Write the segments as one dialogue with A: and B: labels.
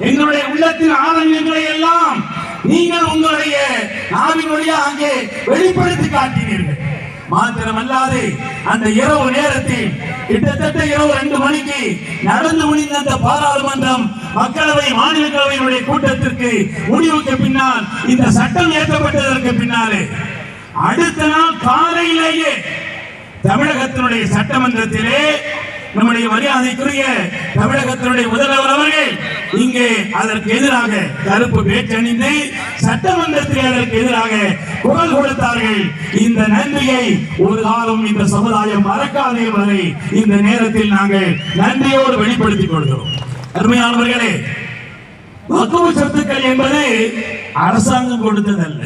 A: எங்களுடைய உள்ளத்தின் ஆதங்கங்களை எல்லாம் நீங்கள் உங்களுடைய நாவின் வழியாக அங்கே வெளிப்படுத்தி காட்டினீர்கள். மாத்திரமல்லாது அந்த இரவு நேரத்தில் கிட்டத்தட்ட இரவு ரெண்டு மணிக்கு நடந்து முடிந்த அந்த பாராளுமன்றம் மக்களவை மாநிலங்களவையினுடைய கூட்டத்திற்கு முடிவுக்கு பின்னால் இந்த சட்டம் ஏற்றப்பட்டதற்கு பின்னாலே அடுத்த நாள் காலையிலேயே தமிழகத்தினுடைய சட்டமன்றத்திலே நம்முடைய மரியாதைக்குரிய தமிழகத்தினுடைய முதல்வர் அவர்கள் இங்கே அதற்கு எதிராக கருப்பு பேச்சணிந்து சட்டமன்றத்தில் அதற்கு எதிராக குரல் கொடுத்தார்கள். இந்த நன்றியை ஒரு காலம் இந்த சமுதாயம் மறக்காதே வரை இந்த நேரத்தில் நாங்கள் நன்றியோடு வெளிப்படுத்திக் கொள்கிறோம். அருமையானவர்களே வக்குவு சொத்துக்கள் என்பது அரசாங்கம் கொடுத்ததல்ல.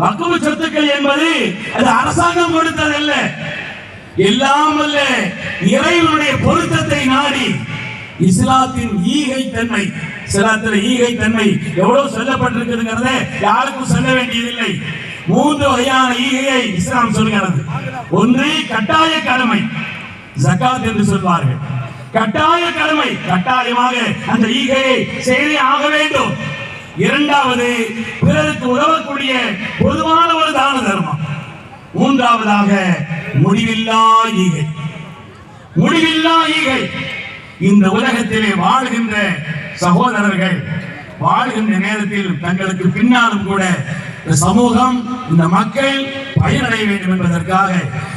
A: வக்குவு சொத்துக்கள் என்பது அது அரசாங்கம் கொடுத்ததல்ல. எல்லாம் இறைவனுடைய பொருத்தத்தை நாடி இஸ்லாத்தின் ஈகை தன்மை இஸ்லாத்தில் ஈகை தன்மை எவ்வளவு சொல்லப்பட்டிருக்குதுங்கிறத யாருக்கும் சொல்ல வேண்டியதில்லை. மூன்று வகையான ஈகையை இஸ்லாம் சொல்கிறது. ஒன்று கட்டாய கடமை. ஜக்காத் என்று சொல்வார்கள். கட்டாய கடமை கட்டாயமாக அந்த ஈகையை செய்தே ஆக வேண்டும். இரண்டாவது பிறருக்கு உதவக்கூடிய பொதுவான ஒரு தான தர்மம். மூன்றாவதாக முடிவில்லா ஈகை முடிவில்லா ஈகை இந்த உலகத்திலே வாழ்கின்ற சகோதரர்கள் வாழ்கின்ற நேரத்தில் தங்களுக்கு பின்னாலும் கூட இந்த சமூகம் இந்த மக்கள் பயனடைய வேண்டும் என்பதற்காக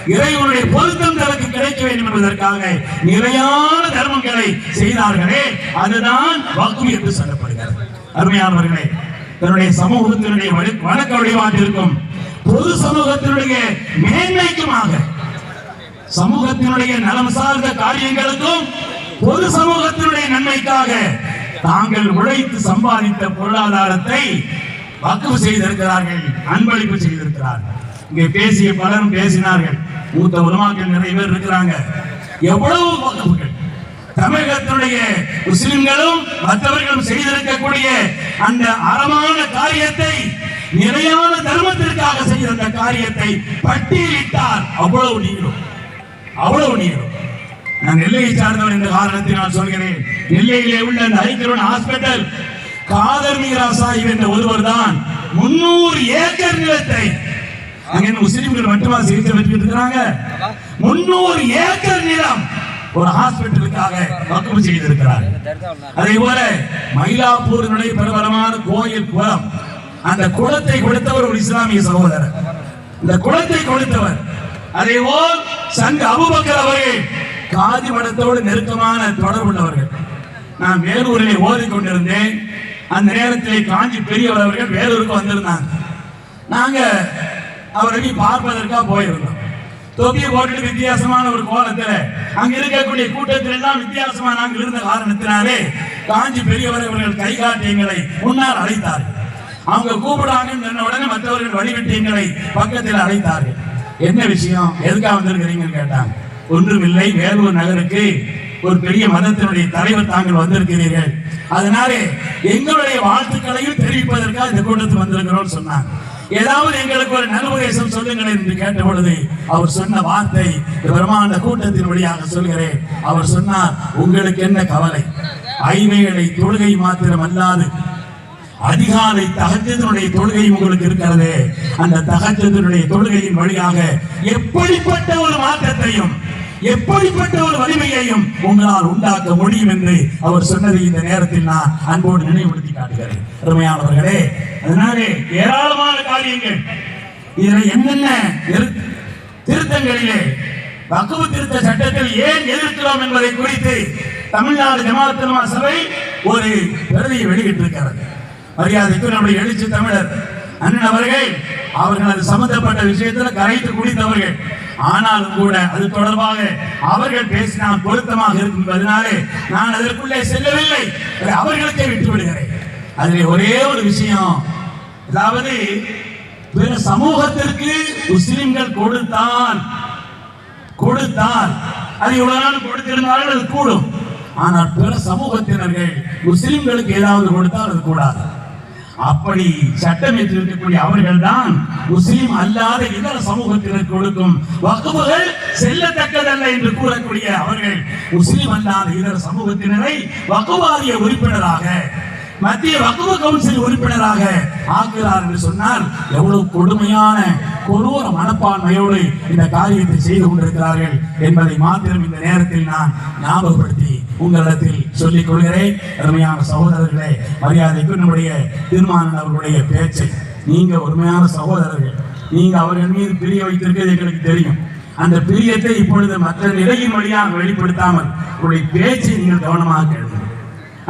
A: இறைவனுடைய பொருத்தம் தனக்கு கிடைக்க வேண்டும் என்பதற்காக நிலையான தர்மங்களை செய்தார்களே அதுதான் வாக்கு என்று சொல்லப்படுகிறது. அருமையானவர்களே தன்னுடைய சமூகத்தினுடைய வழி- வழிபாட்டிற்கும் பொது சமூகத்தினுடைய மேன்மைக்குமாக சமூகத்தினுடைய நலம் சார்ந்த காரியங்களுக்கும் பொது சமூகத்தினுடைய நன்மைக்காக தாங்கள் உழைத்து சம்பாதித்த பொருளாதாரத்தை வக்குவு செய்திருக்கிறார்கள் அன்பளிப்பு செய்திருக்கிறார்கள். இங்கே பேசிய பலரும் பேசினார்கள். மூத்த உலமாக்கள் நிறைய பேர் இருக்கிறாங்க. எவ்வளவு தமிழகத்துடைய முஸ்லிம்களும் மற்றவர்களும் செய்திருக்கக்கூடிய அந்த அறமான காரியத்தை நிலையான தர்மத்திற்காக செய்த அந்த காரியத்தை பட்டியலிட்டார். அவ்வளவு நீங்களும். அவ்வளவு நீங்களும். நான் நெல்லையை சார்ந்தவன் என்ற காரணத்தினால் சொல்கிறேன். நெல்லையிலே உள்ள அந்த ஐக்கியவன் ஹாஸ்பிட்டல் காதர் மீரா சாஹிப் என்ற ஒருவர் தான் முன்னூறு ஏக்கர் நிலத்தை அங்கே முஸ்லிம்கள் மட்டுமா சிகிச்சை பெற்று இருக்கிறாங்க? முன்னூறு ஏக்கர் நிலம் ஒரு ஹாஸ்பிட்டலுக்காக வக்கம் செய்திருக்கிறார். அதே போல மயிலாப்பூரினுடைய பிரபலமான கோயில் குளம் அந்த குளத்தை கொடுத்தவர் ஒரு இஸ்லாமிய சகோதரர். இந்த குளத்தை கொடுத்தவர். அதே போல் சங்க அபுபக்கர் அவர்கள் காதி மடத்தோடு நெருக்கமான தொடர்புள்ளவர்கள் நான் வேலூரிலே ஓதிக்கொண்டிருந்தேன் அந்த நேரத்தில் காஞ்சி பெரியவர் அவர்கள் வேலூருக்கு வந்திருந்தாங்க நாங்க அவரை பார்ப்பதற்காக போயிருந்தோம். தொப்பி போட்டு வித்தியாசமான ஒரு கோலத்துல அங்க இருக்கக்கூடிய கூட்டத்தில் எல்லாம் வித்தியாசமா நாங்கள் இருந்த காரணத்தினாலே காஞ்சி பெரியவர் இவர்கள் கை காட்டி எங்களை முன்னால் அழைத்தார் அவங்க கூப்பிடாங்க சொன்ன உடனே மற்றவர்கள் வழிவிட்டு எங்களை பக்கத்தில் அழைத்தார்கள். என்ன விஷயம்? எதுக்காக வந்திருக்கிறீங்கன்னு கேட்டாங்க ஒன்றுமில்லை வேலூர் நகருக்கு ஒரு பெரிய மதத்தினுடைய தலைவர் தாங்கள் வந்திருக்கிறீர்கள். அதனாலே எங்களுடைய வாழ்த்துக்களையும் தெரிவிப்பதற்காக இந்த கூட்டத்துக்கு வந்திருக்கிறோம் சொன்னாங்க. ஏதாவது எங்களுக்கு ஒரு நல்வுபதேசம் சொல்லுங்கள் என்று கேட்ட பொழுது அவர் சொன்ன வார்த்தை பிரம்மாண்ட கூட்டத்தின் வழியாக சொல்கிறேன். அவர் சொன்னார் உங்களுக்கு என்ன கவலை? ஐவேளை தொழுகை மாத்திரம் அல்லாது அதிகாலை தகஜத்தினுடைய தொழுகை உங்களுக்கு இருக்கிறது. அந்த தகஜத்தினுடைய தொழுகையின் வழியாக எப்படிப்பட்ட ஒரு மாற்றத்தையும் எப்படிப்பட்ட ஒரு வலிமையையும் உங்களால் உண்டாக்க முடியும் என்று அவர் சொன்னதை இந்த நேரத்தில் நான் அன்போடு நினைவுபடுத்தி காட்டுகிறேன். அருமையானவர்களே அதனாலே ஏராளமான காரியங்கள். இதுல என்னென்ன திரு- திருத்தங்களிலே வக்குவு திருத்த சட்டத்தில் ஏன் எதிர்க்கிறோம் என்பதை குறித்து தமிழ்நாடு ஜமாத் சபை ஒரு பிரதியை வெளியிட்டிருக்கிறது. மரியாதைக்கு நம்முடைய எழுச்சி தமிழர் அண்ணன் அவர்கள் அவர்கள் அது சம்பந்தப்பட்ட விஷயத்தில் கரைத்து குடித்தவர்கள். ஆனாலும் கூட அது தொடர்பாக அவர்கள் பேசினால் பொருத்தமாக இருக்கும். அதனாலே நான் அதற்குள்ளே செல்லவில்லை. அவர்களுக்கே விட்டு விடுகிறேன். அதில் ஒரே ஒரு விஷயம். அதாவது பிற சமூகத்திற்கு முஸ்லிம்கள் கொடுத்தான். கொடுத்தால் அது இவ்வளவு நாள் கொடுத்திருந்தாலும் அது கூடும். ஆனால் பிற சமூகத்தினர்கள் முஸ்லிம்களுக்கு ஏதாவது கொடுத்தால் அது கூடாது. அப்படி சட்டம் இருக்கக்கூடிய அவர்கள் தான் முஸ்லிம் அல்லாத இதர சமூகத்தினர் கொடுக்கும் வகுப்புகள் செல்லத்தக்கதல்ல என்று கூறக்கூடிய அவர்கள் முஸ்லிம் அல்லாத இதர சமூகத்தினரை வகுவாரிய உறுப்பினராக மத்திய வக்குவ கவுன்சில் உறுப்பினராக ஆக்குகிறார் என்று சொன்னால் எவ்வளவு கொடுமையான கொடூர மனப்பான்மையோடு இந்த காரியத்தை செய்து கொண்டிருக்கிறார்கள் என்பதை மாத்திரம் இந்த நேரத்தில் நான் ஞாபகப்படுத்தி உங்களிடத்தில் சொல்லிக் கொள்கிறேன். அருமையான சகோதரர்களே மரியாதைக்கு நம்முடைய தீர்மானம் அவர்களுடைய பேச்சை. நீங்க உண்மையான சகோதரர்கள். நீங்க அவர்கள் மீது பிரிய வைத்திருக்கிறது எங்களுக்கு தெரியும். அந்த பிரியத்தை இப்பொழுது மற்ற நிலையின் வழியாக வெளிப்படுத்தாமல் உங்களுடைய பேச்சை நீங்கள் கவனமாக கேளுங்கள்.